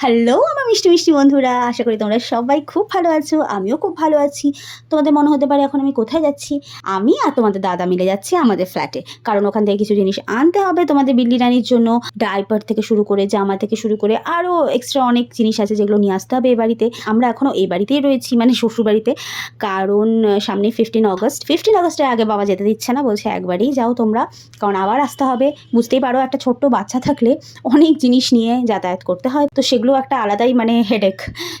Hello আমার মিষ্টি মিষ্টি বন্ধুরা, আশা করি তোমরা সবাই খুব ভালো আছো, আমিও খুব ভালো আছি। তোমাদের মনে হতে পারে এখন আমি কোথায় যাচ্ছি? আমি আর তোমাদের দাদা মিলে যাচ্ছি আমাদের ফ্ল্যাটে কারণ ওখান থেকে কিছু জিনিস আনতে হবে তোমাদের বিল্লি রানির জন্য। ডাইপার থেকে শুরু করে, জামা থেকে শুরু করে আরও এক্সট্রা অনেক জিনিস আছে যেগুলো নিয়ে আসতে হবে এ বাড়িতে। আমরা এখনও এই বাড়িতেই রয়েছি মানে শ্বশুর বাড়িতে। কারণ সামনে ফিফটিন আগস্ট ফিফটিন আগস্টের আগে বাবা যেতে দিচ্ছে না, বলছে একবারেই যাও তোমরা। কারণ আবার আসতে হবে। বুঝতেই পারো, একটা ছোট্ট বাচ্চা থাকলে অনেক জিনিস নিয়ে যাতায়াত করতে হয়। তো সেগুলো একটা আলাদাই মানে হেডেক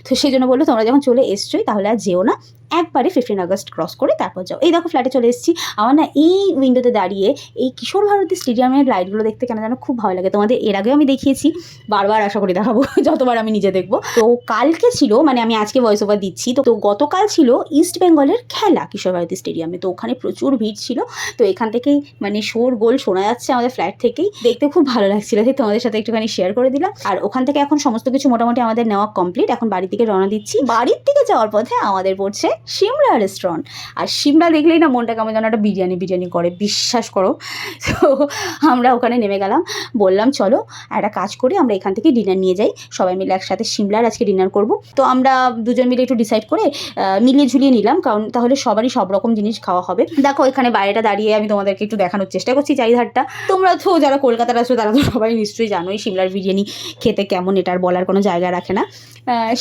তো সেই জন্য বলল, তোমরা যখন চলে এসছোই তাহলে আর যেও না। একবারে ফিফটিন আগস্ট ক্রস করে তারপর যাও। এই দেখো ফ্ল্যাটে চলে এসেছি। আমার না এই উইন্ডোতে দাঁড়িয়ে এই কিশোর ভারতী স্টেডিয়ামের লাইটগুলো দেখতে কেন যেন খুব ভালো লাগে। তোমাদের এর আগেও আমি দেখিয়েছি। বারবার আশা করি দেখাবো, যতবার আমি নিজে দেখব। তো কালকে ছিল মানে আমি আজকে ভয়েস ওভার দিচ্ছি। তো তো গতকাল ছিল ইস্ট বেঙ্গলের খেলা কিশোর ভারতী স্টেডিয়ামে তো ওখানে প্রচুর ভিড় ছিল। তো এখান থেকেই মানে শোর গোল শোনা যাচ্ছে আমাদের ফ্ল্যাট থেকেই। দেখতে খুব ভালো লাগছিল তাই তোমাদের সাথে একটুখানি শেয়ার করে দিলাম। আর ওখান থেকে এখন সমস্ত কিছু মোটামুটি আমাদের নেওয়া কমপ্লিট এখন বাড়ি থেকে রওনা দিচ্ছি। বাড়ির থেকে যাওয়ার পথে আমাদের পড়ছে সিমলা রেস্টুরেন্ট আর সিমলা দেখলেই না মনটা কেমন যেন একটা বিরিয়ানি বিরিয়ানি করে, বিশ্বাস করো। তো আমরা ওখানে নেমে গেলাম, বললাম, চলো, একটা কাজ করি, আমরা এখান থেকে ডিনার নিয়ে যাই। সবাই মিলে একসাথে সিমলার আজকে ডিনার করব। তো আমরা দুজন মিলে একটু ডিসাইড করে মিলিয়ে ঝুলিয়ে নিলাম, কারণ তাহলে সবারই সব রকম জিনিস খাওয়া হবে। দেখো, এখানে বাইরেটা দাঁড়িয়ে আমি তোমাদেরকে একটু দেখানোর চেষ্টা করছি চারিধারটা। তোমরা তো যারা কলকাতার আছো, তারা তো সবাই নিশ্চয়ই জানোই সিমলার বিরিয়ানি খেতে কেমন এটার বলার কোনো জায়গা রাখে না।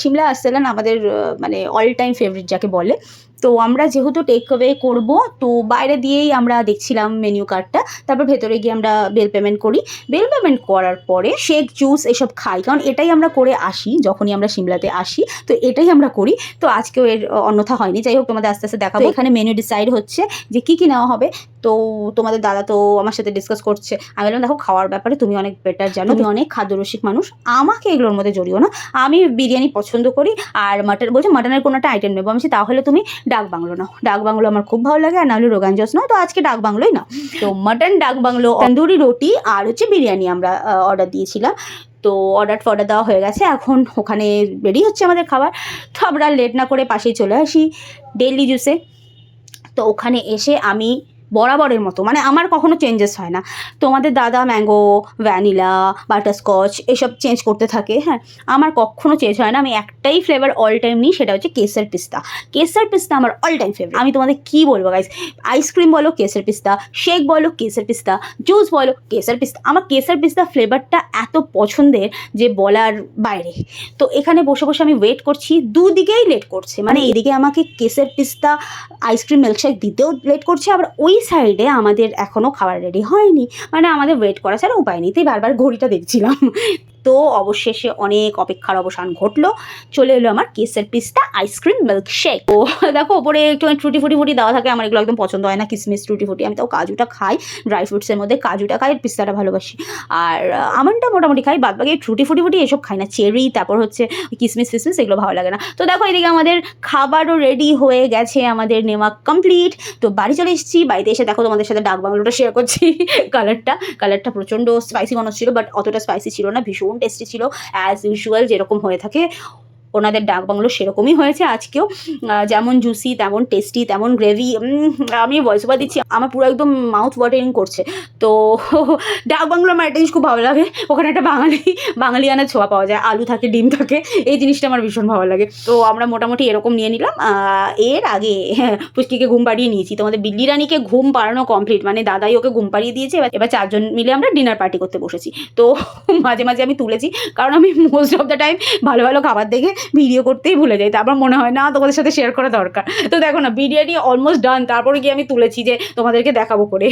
সিমলা আসতেলেন আমাদের মানে অল টাইম ফেভারিট যাকে বলে। voulez. তো আমরা যেহেতু টেক অ্যাওয়ে করব তো বাইরে দিয়েই আমরা দেখছিলাম মেনু কার্ডটা তারপর ভেতরে গিয়ে আমরা বেল পেমেন্ট করি। বেল পেমেন্ট করার পরে শেক জুস এসব খাই কারণ এটাই আমরা করে আসি যখনই আমরা সিমলাতে আসি তো এটাই আমরা করি। তো আজকেও এর অন্যথা হয়নি। যাই হোক তোমাদের আস্তে আস্তে দেখাবো। এখানে মেনু ডিসাইড হচ্ছে যে কী কী নেওয়া হবে। তো তোমাদের দাদা তো আমার সাথে ডিসকাস করছে। আমি বললাম দেখো খাওয়ার ব্যাপারে তুমি অনেক বেটার জানো। তুমি অনেক খাদ্যরসিক মানুষ। আমাকে এগুলোর মধ্যে জড়িও না। আমি বিরিয়ানি পছন্দ করি আর মাটন বলছে মাটনের কোনো একটা আইটেম নেব। আমি তাহলে তুমি ডাক বাংলো না ডাক বাংলো আমার খুব ভালো লাগে, আর নাহলে রোগান জস নাও। তো আজকে ডাক বাংলোই না তো মাটন ডাক বাংলো, তন্দুরি, রুটি আর হচ্ছে বিরিয়ানি আমরা অর্ডার দিয়েছিলাম। তো অর্ডার ফর্ডার দেওয়া হয়ে গেছে। এখন ওখানে রেডি হচ্ছে আমাদের খাবার। তো আমরা লেট না করে পাশেই চলে আসি ডেলি জুসে তো ওখানে এসে আমি বরাবরের মতো মানে আমার কখনো চেঞ্জেস হয় না। তোমাদের দাদা ম্যাঙ্গো ভ্যানিলা বাটারস্কচ এসব চেঞ্জ করতে থাকে হ্যাঁ। আমার কখনো চেঞ্জ হয় না, আমি একটাই ফ্লেভার অল টাইম নিই, সেটা হচ্ছে কেসার পিস্তা। কেসার পিস্তা আমার অল টাইম ফেভারিট আমি তোমাদের কী বলব গাইজ আইসক্রিম বলো কেসার পিস্তা শেক বলো কেসার পিস্তা জুস বলো কেসার পিস্তা। আমার কেসার পিস্তা ফ্লেভারটা এত পছন্দের যে বলার বাইরে। তো এখানে বসে বসে আমি ওয়েট করছি, দুদিকেই লেট করছে। মানে এদিকে আমাকে কেসের পিস্তা আইসক্রিম মিল্কশেক দিতেও লেট করছে, আবার ওই সাইডে আমাদের এখনও খাবার রেডি হয়নি। মানে আমাদের ওয়েট করা ছাড়া উপায় নেই। তাই বারবার ঘড়িটা দেখছিলাম। তো অবশেষে অনেক অপেক্ষার অবসান ঘটলো। চলে এলো আমার কেসের পিস্তা আইসক্রিম মিল্কশেক ও দেখো, ওপরে একটু টুটি ফুটি ফুটি দেওয়া থাকে, আমার এগুলো একদম পছন্দ হয় না, কিসমিস টুটি ফুটি। আমি তাও কাজুটা খাই ড্রাই ফ্রুটসের মধ্যে কাজুটা খাই পিস্তাটা ভালোবাসি। আর আমনটা মোটামুটি খাই, বাদ বাকি ট্রুটি ফুটি ফুটি এসব খাই না। চেরি, তারপর হচ্ছে কিসমিস, ফিসমিস, এগুলো ভালো লাগে না। তো দেখো, এদিকে আমাদের খাবারও রেডি হয়ে গেছে, আমাদের নেওয়া কমপ্লিট তো বাড়ি চলে এসেছি, বাড়িতে এসে দেখো, তোমাদের সাথে ডাক বাংলোটা শেয়ার করছি। কালারটা কালারটা প্রচণ্ড স্পাইসি মনে হচ্ছিল বাট অতটা স্পাইসি ছিল না, ভীষণ টেস্টি ছিল অ্যাজ ইউজুয়াল যেরকম হয়ে থাকে। ওনাদের ডাক বাংলো সেরকমই হয়েছে আজকেও। যেমন জুসি তেমন টেস্টি তেমন গ্রেভি আমি ভয়েস ওভার দিচ্ছি, আমার পুরো একদম মাউথ ওয়াটারিং করছে। তো ডাক বাংলো আমার একটা জিনিস খুব ভালো লাগে, ওখানে একটা বাঙালি, বাঙালিয়ানা ছোঁয়া পাওয়া যায়, আলু থাকে, ডিম থাকে, এই জিনিসটা আমার ভীষণ ভালো লাগে। তো আমরা মোটামুটি এরকম নিয়ে নিলাম। এর আগে পুষ্টিকে ঘুম পাড়িয়ে নিয়েছি। তোমাদের বিল্লি রানীকে ঘুম পাড়ানো কমপ্লিট মানে দাদাই ওকে ঘুম পাড়িয়ে দিয়েছে, এবার এবার চারজন মিলে আমরা ডিনার পার্টি করতে বসেছি। তো মাঝে মাঝে আমি তুলেছি, কারণ আমি মোস্ট অফ দ্য টাইম ভালো ভালো খাবার দেখে ভিডিও করতেই ভুলে যাই। তারপর মনে হয়, না, তোমাদের সাথে শেয়ার করা দরকার। তো দেখো না, বিরিয়ানি অলমোস্ট ডান তারপরে গিয়ে আমি তুলেছি যে, তোমাদেরকে দেখাবো করে।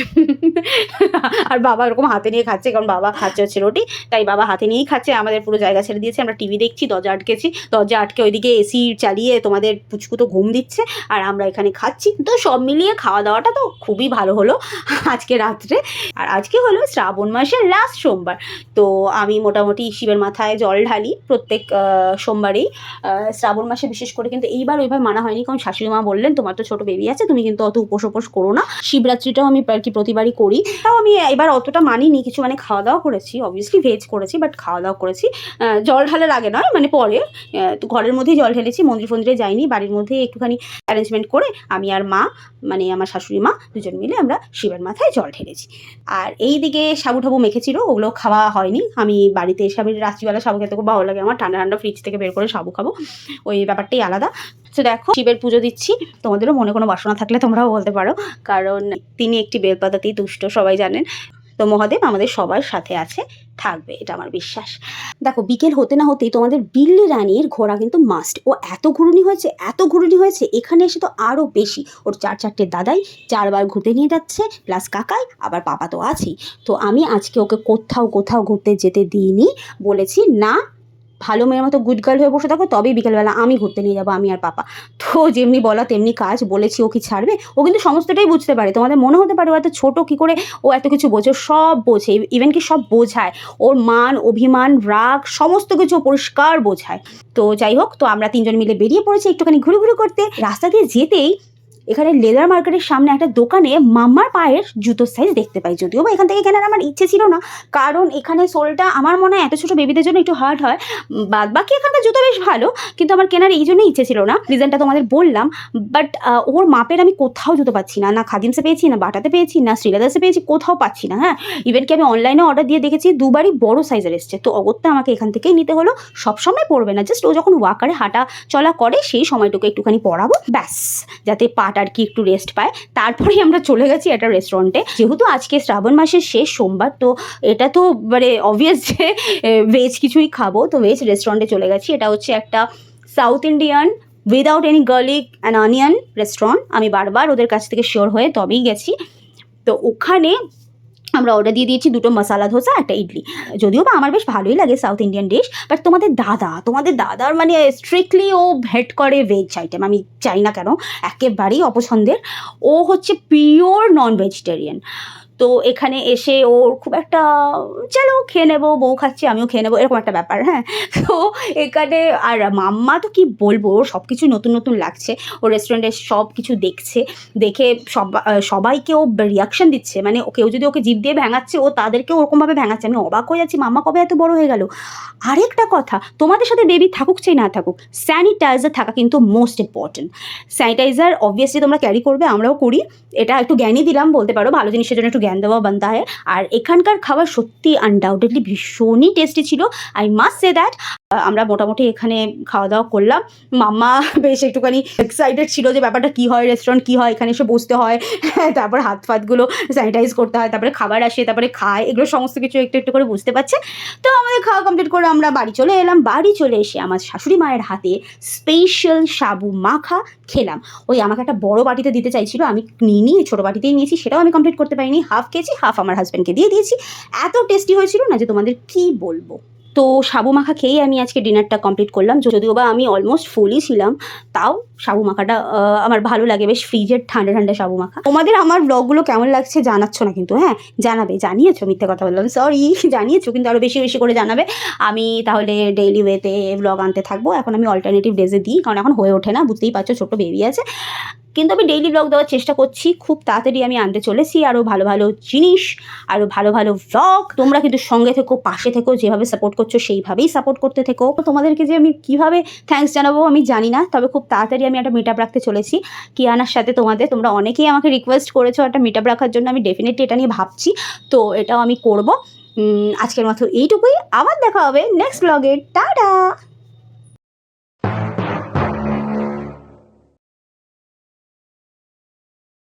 আর বাবা এরকম হাতে নিয়ে খাচ্ছে, কারণ বাবা খাচ্ছে হচ্ছে রুটি। তাই বাবা হাতে নিয়েই খাচ্ছে, আমাদের পুরো জায়গা ছেড়ে দিয়েছে। আমরা টিভি দেখছি, দরজা আটকেছি। দরজা আটকে ওইদিকে এসি চালিয়ে তোমাদের পুচকু তো ঘুম দিচ্ছে, আর আমরা এখানে খাচ্ছি। তো সব মিলিয়ে খাওয়া দাওয়াটা তো খুবই ভালো হলো আজকে রাত্রে। আর আজকে হলো শ্রাবণ মাসের লাস্ট সোমবার। তো আমি মোটামুটি শিবের মাথায় জল ঢালি প্রত্যেক সোমবারেই। শ্রাবণ মাসে বিশেষ করে কিন্তু এইবার ওইভাবে মানা হয়নি। কারণ শাশুড়ি মা বললেন, তোমার তো ছোট বেবি আছে, তুমি কিন্তু অত উপোস উপোস করো না। শিবরাত্রিটাও আমি আর কি প্রতিবারই করি। তাও আমি এবার অতটা মানিনি, কিছু মানে খাওয়া দাওয়া করেছি অবভিয়াসলি ভেজ করেছি বাট খাওয়া দাওয়া করেছি জল ঢালার আগে নয় মানে পরে ঘরের মধ্যেই জল ঢেলেছি, মন্দির ফন্দিরে যাইনি, বাড়ির মধ্যেই একটুখানি অ্যারেঞ্জমেন্ট করে আমি আর মা মানে আমার শাশুড়ি মা দুজন মিলে আমরা শিবের মাথায় জল ঢেলেছি। আর এই দিকে সাবু ঠাবু মেখেছিল, ওগুলো খাওয়া হয়নি। আমি বাড়িতে এসে আমি রাত্রিবেলা সাবু খেতে খুব ভালো লাগে, আমার ঠান্ডা ঠান্ডা ফ্রিজ থেকে বের করে সাবু খাব খাব। ওই ব্যাপারটাই আলাদা। তো দেখো, শিবের পুজো দিচ্ছি। তোমাদেরও মনে কোনো বাসনা থাকলে তোমরাও বলতে পারো। কারণ তিনি একটি বেলপাতাতেই দুষ্ট সবাই জানেন। তো মহাদেব আমাদের সবার সাথে আছে, থাকবে, এটা আমার বিশ্বাস। দেখো, বিকেল হতে না হতেই তোমাদের বিল্লি রানীর ঘোড়া কিন্তু মাস্ট ও এত ঘুরুনি হয়েছে, এত ঘুরুনি হয়েছে, এখানে এসে তো আরও বেশি। ওর চার চারটে দাদাই চারবার ঘুরতে নিয়ে যাচ্ছে প্লাস কাকাই, আবার পাপা তো আছেই। তো আমি আজকে ওকে কোথাও কোথাও ঘুরতে যেতে দিইনি। বলেছি, না ভালো মেয়ের মতো গুড গার্ল হয়ে বসে থাকো, তবেই বিকেলবেলা আমি ঘুরতে নিয়ে যাব, আমি আর পাপা। তো যেমনি বলা তেমনি কাজ, বলেছি ও কি ছাড়বে? ও কিন্তু সমস্তটাই বুঝতে পারে। তোমাদের মনে হতে পারে ও এত ছোটো কী করে ও এত কিছু বোঝে, সব বোঝে ইভেন কি সব বোঝায়। ওর মান, অভিমান, রাগ, সমস্ত কিছু পরিষ্কার বোঝায়। তো যাই হোক, তো আমরা তিনজন মিলে বেরিয়ে পড়েছি একটুখানি ঘুরে ঘুরু করতে। রাস্তা দিয়ে যেতেই এখানে লেদার মার্কেটের সামনে একটা দোকানে মাম্মার পায়ের জুতোর সাইজ দেখতে পাই যদিও বা এখান থেকে কেনার আমার ইচ্ছে ছিল না। কারণ এখানে সোলটা আমার মনে হয় এত ছোটো বেবিদের জন্য একটু হার্ড হয়। বাদ বাকি এখানকার জুতো বেশ ভালো, কিন্তু আমার কেনার এই জন্যই ইচ্ছে ছিল না। রিজনটা তোমাদের বললাম বাট ওর মাপের আমি কোথাও জুতো পাচ্ছি না। না খাদিমসে পেয়েছি, না বাটাতে পেয়েছি, না শ্রীলাদাসে পেয়েছি, কোথাও পাচ্ছি না। হ্যাঁ ইভেন কি আমি অনলাইনে অর্ডার দিয়ে দেখেছি, দুবারই বড় সাইজের এসছে। তো অগত্যা আমাকে এখান থেকেই নিতে হলো। সবসময় পড়বে না জাস্ট ও যখন ওয়াকারে হাঁটা চলা করে, সেই সময়টুকু একটুখানি পড়াবো ব্যাস, যাতে পাট আর কি একটু রেস্ট পায়। তারপরেই আমরা চলে গেছি একটা রেস্টুরেন্টে যেহেতু আজকে শ্রাবণ মাসের শেষ সোমবার, তো এটা তো মানে অবভিয়াস যে ভেজ কিছুই খাব। তো ভেজ রেস্টুরেন্টে চলে গেছি। এটা হচ্ছে একটা south Indian without any garlic and onion restaurant আমি বারবার ওদের কাছ থেকে শিওর হয়ে তবেই গেছি। তো ওখানে আমরা অর্ডার দিয়ে দিয়েছি দুটো মশালা ধোসা, একটা ইডলি। যদিও বা আমার বেশ ভালোই লাগে সাউথ ইন্ডিয়ান ডিশ বাট তোমাদের দাদা, তোমাদের দাদার মানে স্ট্রিক্টলি ও ভেট করে ভেজ আইটেম আমি চাই না কেন, একেবারেই অপছন্দের। ও হচ্ছে পিওর নন ভেজিটেরিয়ান তো এখানে এসে ওর খুব একটা, চলো খেয়ে নেব, বউ খাচ্ছি, আমিও খেয়ে নেব, এরকম একটা ব্যাপার হ্যাঁ। তো এখানে আর মাম্মা তো কি বলব, ওর সব কিছু নতুন নতুন লাগছে, ও রেস্টুরেন্টে সব কিছু দেখছে, দেখে সব, সবাইকে ও রিয়াকশন দিচ্ছে মানে কেউ যদি ওকে জিভ দিয়ে ভেঙাচ্ছে, ও তাদেরকে ওরকমভাবে ভেঙাচ্ছে, আমি অবাক হয়ে যাচ্ছি, মাম্মা কবে এত বড় হয়ে গেল? আরেকটা কথা, তোমাদের সাথে বেবি থাকুক চাই না থাকুক স্যানিটাইজার থাকা কিন্তু মোস্ট ইম্পর্টেন্ট স্যানিটাইজার অবভিয়াসলি তোমরা ক্যারি করবে, আমরাও করি, এটা একটু জ্ঞানই দিলাম, বলতে পারো ভালো জিনিসের জন্য একটু জ্ঞান দেওয়া বান্দা হ্যায় আর এখানকার খাবার সত্যি আনডাউটেডলি ভীষণই টেস্টি ছিল। আই মাস্ট সে দ্যাট আমরা মোটামুটি এখানে খাওয়া দাওয়া করলাম। মাম্মা বেশ একটুখানি এক্সাইটেড ছিল যে ব্যাপারটা কী হয় রেস্টুরেন্ট কী হয়, এখানে এসে বসতে হয়। তারপর হাত ফাতগুলো স্যানিটাইজ করতে হয়, তারপরে খাবার আসে, তারপরে খায়, এগুলো সমস্ত কিছু একটু একটু করে বুঝতে পারছে। তো আমাদের খাওয়া কমপ্লিট করে আমরা বাড়ি চলে এলাম। বাড়ি চলে এসে আমার শাশুড়ি মায়ের হাতে স্পেশাল সাবু মাখা খেলাম। ওই আমাকে একটা বড় বাটিতে দিতে চাইছিল, আমি নিইনি ছোটো বাটিতেই নিয়েছি, সেটাও আমি কমপ্লিট করতে পারিনি। হাফ খেয়েছি হাফ আমার হাজব্যান্ডকে দিয়ে দিয়েছি। এত টেস্টি হয়েছিল না যে তোমাদের কি বলব? তো সাবু মাখা খেয়েই আমি আজকে ডিনারটা কমপ্লিট করলাম। যদিও বা আমি অলমোস্ট ফুলই ছিলাম, তাও সাবু মাখাটা আমার ভালো লাগে। বেশ ফ্রিজের ঠান্ডা ঠান্ডা সাবু মাখা। তোমাদের আমার ব্লগগুলো কেমন লাগছে জানাচ্ছ না কিন্তু হ্যাঁ? জানাবে, জানিয়েছো মিথ্যে কথা বললাম সরি জানিয়েছো কিন্তু আরও বেশি বেশি করে জানাবে। আমি তাহলে ডেইলি ওয়েতে ব্লগ আনতে থাকব। এখন আমি অল্টারনেটিভ ডেজে দিই, কারণ এখন হয়ে ওঠে না, বুঝতেই পারছ, ছোটো বেবি আছে। কিন্তু আমি ডেইলি ব্লগ দেওয়ার চেষ্টা করছি, খুব তাড়াতাড়ি আমি আনতে চলেছি। আরও ভালো ভালো জিনিস আরও ভালো ভালো ব্লগ তোমরা কিন্তু সঙ্গে থেকো, পাশে থেকো, যেভাবে সাপোর্ট করছ সেইভাবেই সাপোর্ট করতে থেকো। তোমাদেরকে যে আমি কীভাবে থ্যাঙ্কস জানাব আমি জানি না, তবে খুব তাড়াতাড়ি আমি একটা মিট আপ রাখতে চলেছি। কিয়ানার সাথে তোমাদের, তোমরা অনেকেই আমাকে রিকোয়েস্ট করেছ একটা মিট আপ রাখার জন্য, আমি ডেফিনেটলি এটা নিয়ে ভাবছি। তো এটাও আমি করব। আজকের মতো এইটুকুই, আবার দেখা হবে নেক্সট ব্লগে টাটা!